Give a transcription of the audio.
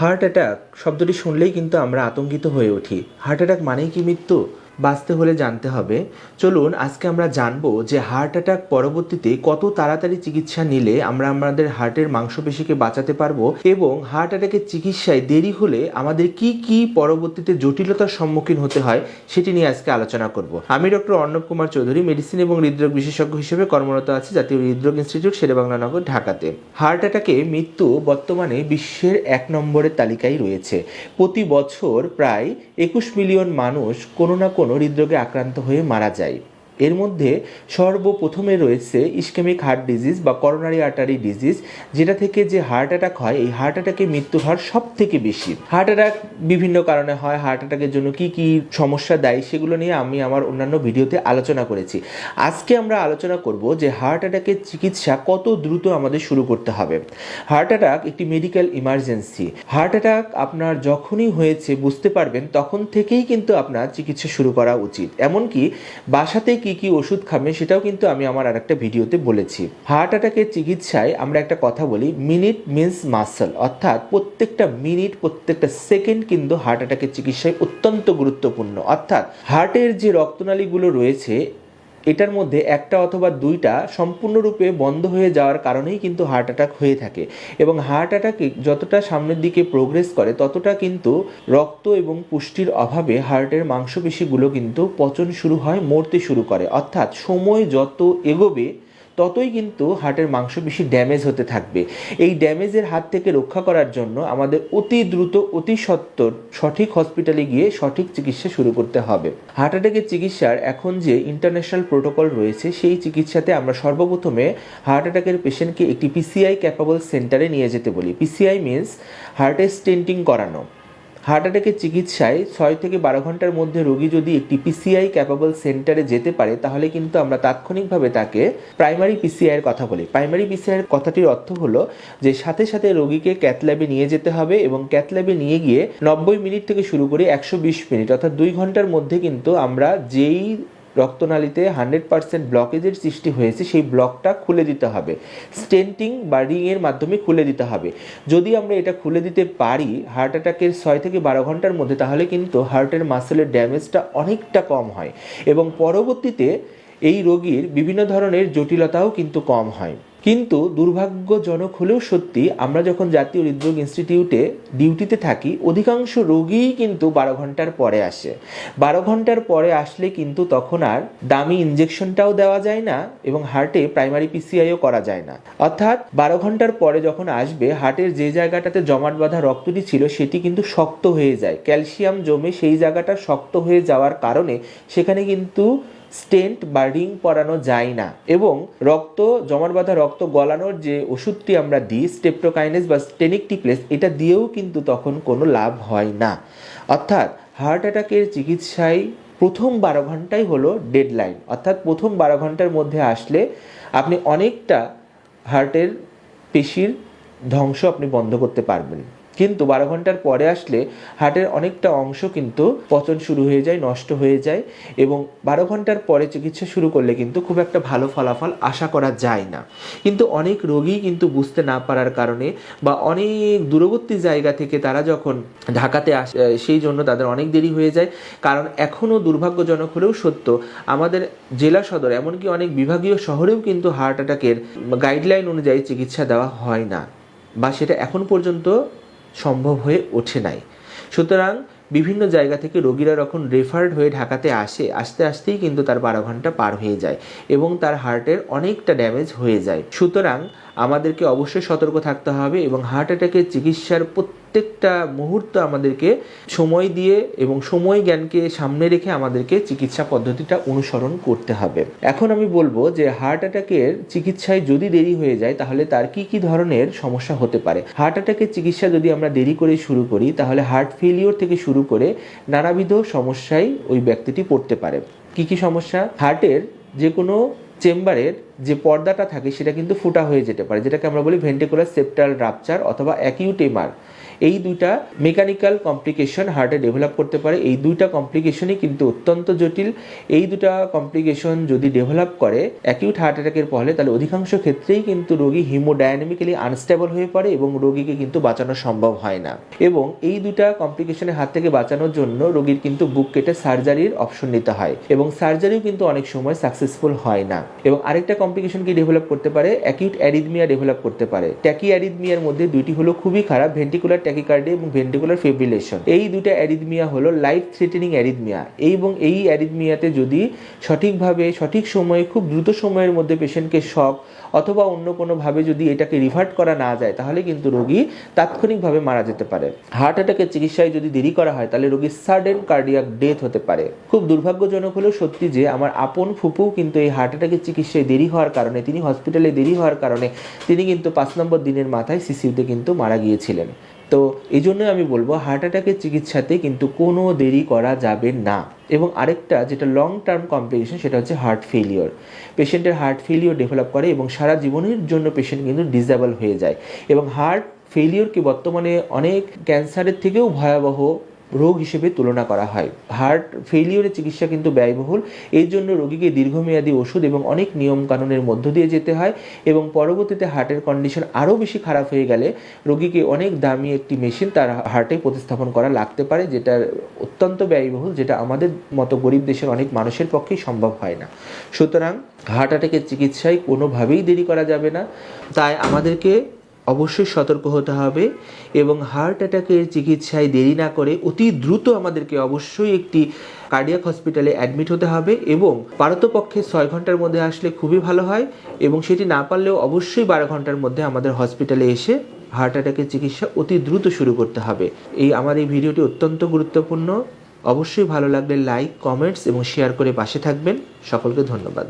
Heart attack শব্দটি শুনলেই কিন্তু আমরা আতঙ্কিত হয়ে উঠি। হার্ট অ্যাটাক মানেই কি মৃত্যু? বাঁচতে হলে জানতে হবে। চলুন, আজকে আমরা জানব যে হার্ট অ্যাটাক পরবর্তীতে কত তাড়াতাড়ি চিকিৎসা নিলে আমরা আমাদের হার্টের মাংসপেশিকে বাঁচাতে পারব এবং হার্ট অ্যাটাকের চিকিৎসায় দেরি হলে আমাদের কি কি পরবর্তীতে জটিলতার সম্মুখীন হতে হয় সেটি নিয়ে আজকে আলোচনা করব। আমি ডক্টর অর্ণব কুমার চৌধুরী মেডিসিন এবং হৃদরোগ বিশেষজ্ঞ হিসেবে কর্মরত আছি, জাতীয় হৃদরোগ ইনস্টিটিউট শেরেবাংলানগর ঢাকাতে। হার্ট অ্যাটাকে মৃত্যু বর্তমানে বিশ্বের এক নম্বরের তালিকায় রয়েছে। প্রতি বছর প্রায় একুশ মিলিয়ন মানুষ কোনো না কোনো হৃদরোগে আক্রান্ত হয়ে মারা যায়। এর মধ্যে সর্বপ্রথমে রয়েছে ইস্কেমিক হার্ট ডিজিজ বা করোনারি আর্টারি ডিজিজ, যেটা থেকে যে হার্ট অ্যাটাক হয়, এই হার্ট অ্যাটাকে মৃত্যুর হার সব থেকে বেশি। হার্ট অ্যাটাক বিভিন্ন কারণে হয়, হার্ট অ্যাটাকের জন্য কি কি সমস্যা দেয় সেগুলো নিয়ে আমি আমার অন্যান্য ভিডিওতে আলোচনা করেছি। আজকে আমরা আলোচনা করব যে হার্ট অ্যাটাকের চিকিৎসা কত দ্রুত আমাদের শুরু করতে হবে। হার্ট অ্যাটাক একটি মেডিকেল ইমার্জেন্সি। হার্ট অ্যাটাক আপনার যখনই হয়েছে, বুঝতে পারবেন, তখন থেকেই কিন্তু আপনার চিকিৎসা শুরু করা উচিত। এমনকি বাসাতে কি কি ওষুধ খাবে সেটাও কিন্তু আমি আমার আর একটা ভিডিওতে বলেছি। হার্ট অ্যাটাকের চিকিৎসায় আমরা একটা কথা বলি মিনিট মিন্স মাসল অর্থাৎ প্রত্যেকটা মিনিট প্রত্যেকটা সেকেন্ড কিন্তু হার্ট অ্যাটাকের চিকিৎসায় অত্যন্ত গুরুত্বপূর্ণ। অর্থাৎ হার্টের যে রক্তনালীগুলো রয়েছে এটার মধ্যে একটা অথবা দুইটা সম্পূর্ণরূপে বন্ধ হয়ে যাওয়ার কারণেই কিন্তু হার্ট অ্যাটাক হয়ে থাকে। এবং হার্ট অ্যাটাক যতটা সামনের দিকে প্রোগ্রেস করে, ততটা কিন্তু রক্ত এবং পুষ্টির অভাবে হার্টের মাংসপেশিগুলো কিন্তু পচন শুরু হয়, মরতে শুরু করে। অর্থাৎ সময় যত এগোবে ততই কিন্তু হার্টের মাংসপেশি ড্যামেজ হতে থাকবে। এই ড্যামেজের হাত থেকে রক্ষা করার জন্য আমাদের অতি দ্রুত, অতি সত্বর সঠিক হসপিটালে গিয়ে সঠিক চিকিৎসা শুরু করতে হবে। হার্ট অ্যাটাকের চিকিৎসার এখন যে ইন্টারন্যাশনাল প্রোটোকল রয়েছে, সেই চিকিৎসাতে আমরা সর্বপ্রথমে হার্ট অ্যাটাকের পেশেন্টকে একটি পিসিআই ক্যাপাবল সেন্টারে নিয়ে যেতে বলি। পিসিআই মিন্স হার্টের স্টেন্টিং করানো। হার্ট অ্যাটাকের চিকিৎসায় ছয় থেকে বারো ঘণ্টার মধ্যে রোগী যদি একটি পিসিআই ক্যাপাবল সেন্টারে যেতে পারে, তাহলে কিন্তু আমরা তাৎক্ষণিকভাবে তাকে প্রাইমারি পিসিআইয়ের কথা বলি। প্রাইমারি পিসিআইয়ের কথাটির অর্থ হলো যে সাথে সাথে রোগীকে ক্যাথল্যাবে নিয়ে যেতে হবে এবং ক্যাথল্যাবে নিয়ে গিয়ে নব্বই মিনিট থেকে শুরু করে একশো বিশ মিনিট, অর্থাৎ দুই ঘণ্টার মধ্যে কিন্তু আমরা যেই রক্তনালীতে হান্ড্রেড পার্সেন্ট ব্লকেজের সৃষ্টি হয়েছে, সেই ব্লকটা খুলে দিতে হবে। স্টেন্টিং বা রিংয়ের মাধ্যমে খুলে দিতে হবে। যদি আমরা এটা খুলে দিতে পারি হার্ট অ্যাটাকের ছয় থেকে বারো ঘণ্টার মধ্যে, তাহলে কিন্তু হার্টের মাসেলের ড্যামেজটা অনেকটা কম হয়। এবং পরবর্তীতে এই রোগীর বিভিন্ন ধরনের জটিলতাও কিন্তু কম হয়। কিন্তু দুর্ভাগ্যজনক হলেও সত্যি, আমরা যখন জাতীয় হৃদরোগ ইনস্টিটিউটে ডিউটিতে থাকি, অধিকাংশ রোগীই কিন্তু বারো ঘণ্টার পরে আসে। বারো ঘণ্টার পরে আসলে কিন্তু তখন আর দামি ইনজেকশনটাও দেওয়া যায় না এবং হার্টে প্রাইমারি পিসিআইও করা যায় না। অর্থাৎ বারো ঘণ্টার পরে যখন আসবে, হার্টের যে জায়গাটাতে জমাট বাঁধা রক্তটি ছিল, সেটি কিন্তু শক্ত হয়ে যায়। ক্যালসিয়াম জমে সেই জায়গাটা শক্ত হয়ে যাওয়ার কারণে সেখানে কিন্তু স্টেন্ট বা রিং পরানো যায় না এবং রক্ত, জমাট বাঁধা রক্ত গলানোর যে ওষুধটি আমরা দিই, স্টেপটোকাইনেস বা স্টেনিক টিপ্লেস এটা দিয়েও কিন্তু তখন কোনো লাভ হয় না। অর্থাৎ হার্ট অ্যাটাকের চিকিৎসায় প্রথম বারো ঘন্টাই হলো ডেডলাইন। অর্থাৎ প্রথম বারো ঘণ্টার মধ্যে আসলে আপনি অনেকটা হার্টের পেশির ধ্বংস আপনি বন্ধ করতে পারবেন। কিন্তু বারো ঘণ্টার পরে আসলে হার্টের অনেকটা অংশ কিন্তু পচন শুরু হয়ে যায়, নষ্ট হয়ে যায় এবং বারো ঘণ্টার পরে চিকিৎসা শুরু করলে কিন্তু খুব একটা ভালো ফলাফল আশা করা যায় না। কিন্তু অনেক রোগী কিন্তু বুঝতে না পারার কারণে বা অনেক দূরবর্তী জায়গা থেকে তারা যখন ঢাকাতে আসে সেই জন্য তাদের অনেক দেরি হয়ে যায়। কারণ এখনও দুর্ভাগ্যজনক হলেও সত্য, আমাদের জেলা সদর এমনকি অনেক বিভাগীয় শহরেও কিন্তু হার্ট অ্যাটাকের গাইডলাইন অনুযায়ী চিকিৎসা দেওয়া হয় না বা সেটা এখন পর্যন্ত সম্ভব হয়ে ওঠে নাই। সুতরাং বিভিন্ন জায়গা থেকে রোগীরা যখন রেফার্ড হয়ে ঢাকাতে আসে, আস্তে আস্তেই কিন্তু তার বারো ঘণ্টা পার হয়ে যায় এবং তার হার্টের অনেকটা ড্যামেজ হয়ে যায়। সুতরাং আমাদেরকে অবশ্যই সতর্ক থাকতে হবে এবং হার্ট অ্যাটাকের চিকিৎসার প্রত্যেকটা মুহূর্ত আমাদেরকে সময় দিয়ে এবং সময় জ্ঞানকে সামনে রেখে আমাদেরকে চিকিৎসা পদ্ধতিটা অনুসরণ করতে হবে। এখন আমি বলব যে হার্ট অ্যাটাকের চিকিৎসায় যদি দেরি হয়ে যায়, তাহলে তার কি কি ধরনের সমস্যা হতে পারে? হার্ট অ্যাটাকের চিকিৎসা যদি আমরা দেরি করে শুরু করি, তাহলে হার্ট ফেলিওর থেকে শুরু করে নানাবিধ সমস্যায় ওই ব্যক্তিটি পড়তে পারে। কি কি সমস্যা? হার্টের যে কোনো চেম্বারের যে পর্দাটা থাকে, সেটা কিন্তু ফুটা হয়ে যেতে পারে, যেটাকে আমরা বলি ভেন্টিকুলার সেপ্টাল রাপচার অথবা অ্যাকিউট এমার এই দুইটা মেকানিক্যাল কমপ্লিকেশন হার্টে ডেভেলপ করতে পারে। এই দুইটা কমপ্লিকেশনই কিন্তু অত্যন্ত জটিল। এই দুটা কমপ্লিকেশন যদি ডেভেলপ করে অ্যাকিউট হার্ট অ্যাটাকের ফলে, তাহলে অধিকাংশ ক্ষেত্রেই কিন্তু রোগী হিমোডায়নামিক্যালি আনস্টেবল হয়ে পড়ে এবং রোগীকে কিন্তু বাঁচানো সম্ভব হয় না। এবং এই দুটা কমপ্লিকেশনের হাত থেকে বাঁচানোর জন্য রোগীর কিন্তু বুক কেটে সার্জারির অপশন নিতে হয়। এবং সার্জারিও কিন্তু অনেক সময় সাকসেসফুল হয় না। এবং আরেকটা কমপ্লিকেশন কি ডেভেলপ করতে পারে? অ্যাকিউট অ্যারিদমিয়া ডেভেলপ করতে পারে। ট্যাকি অ্যারিদমিয়ার মধ্যে দুইটি হলো খুবই খারাপ। ভেন্টিকুলার ট্যাকিকার্ডি এবং ভেন্টিকুলার ফেব্রিলেশন এই দুইটা অ্যারিদমিয়া হলো লাইফ থ্রেটেনিং অ্যারিদমিয়া এবং এই অ্যারিদমিয়াতে যদি সঠিকভাবে, সঠিক সময়ে, খুব দ্রুত সময়ের মধ্যে পেশেন্টকে শক অথবা অন্য কোনোভাবে যদি এটাকে রিভার্ট করা না যায়, তাহলে কিন্তু রোগী তাৎক্ষণিকভাবে মারা যেতে পারে। হার্ট অ্যাটাকের চিকিৎসায় যদি দেরি করা হয়, তাহলে রোগীর সাডেন কার্ডিয়াক ডেথ হতে পারে। খুব দুর্ভাগ্যজনক হলেও সত্যি যে, আমার আপন ফুপু কিন্তু এই হার্ট অ্যাটাকের চিকিৎসায় দেরি হওয়ার কারণে, তিনি হসপিটালে দেরি হওয়ার কারণে, তিনি কিন্তু পাঁচ নম্বর দিনের মাথায় সিসিউতে কিন্তু মারা গিয়েছিলেন। তো এই জন্য আমি বলব হার্ট অ্যাটাকের চিকিৎসাতে কিন্তু কোনো দেরি করা যাবে না। এবং আরেকটা যেটা লং টার্ম কমপ্লিকেশন সেটা হচ্ছে হার্ট ফেলিওর পেশেন্টের হার্ট ফেলিওর ডেভেলপ করে এবং সারা জীবনের জন্য পেশেন্ট কিন্তু ডিসেবল হয়ে যায়। এবং হার্ট ফেলিওরকে বর্তমানে অনেক ক্যান্সারের থেকেও ভয়াবহ রোগ হিসেবে তুলনা করা হয়। হার্ট ফেলিওরের চিকিৎসা কিন্তু ব্যয়বহুল। এই জন্য রোগীকে দীর্ঘমেয়াদী ওষুধ এবং অনেক নিয়ম কানুনের মধ্য দিয়ে যেতে হয় এবং পরবর্তীতে হার্টের কন্ডিশন আরও বেশি খারাপ হয়ে গেলে রোগীকে অনেক দামি একটি মেশিন তার হার্টে প্রতিস্থাপন করা লাগতে পারে যেটা অত্যন্ত ব্যয়বহুল, যেটা আমাদের মতো গরিব দেশের অনেক মানুষের পক্ষেই সম্ভব হয় না। সুতরাং হার্ট অ্যাটাকের চিকিৎসায় কোনোভাবেই দেরি করা যাবে না। তাই আমাদেরকে অবশ্যই সতর্ক হতে হবে এবং হার্ট অ্যাটাকের চিকিৎসায় দেরি না করে অতি দ্রুত আমাদেরকে অবশ্যই একটি কার্ডিয়াক হসপিটালে অ্যাডমিট হতে হবে এবং পারতপক্ষে ছয় ঘণ্টার মধ্যে আসলে খুবই ভালো হয় এবং সেটি না পারলেও অবশ্যই বারো ঘণ্টার মধ্যে আমাদের হসপিটালে এসে হার্ট অ্যাটাকের চিকিৎসা অতি দ্রুত শুরু করতে হবে। এই আমার এই ভিডিওটি অত্যন্ত গুরুত্বপূর্ণ। অবশ্যই ভালো লাগলে লাইক কমেন্টস এবং শেয়ার করে পাশে থাকবেন। সকলকে ধন্যবাদ।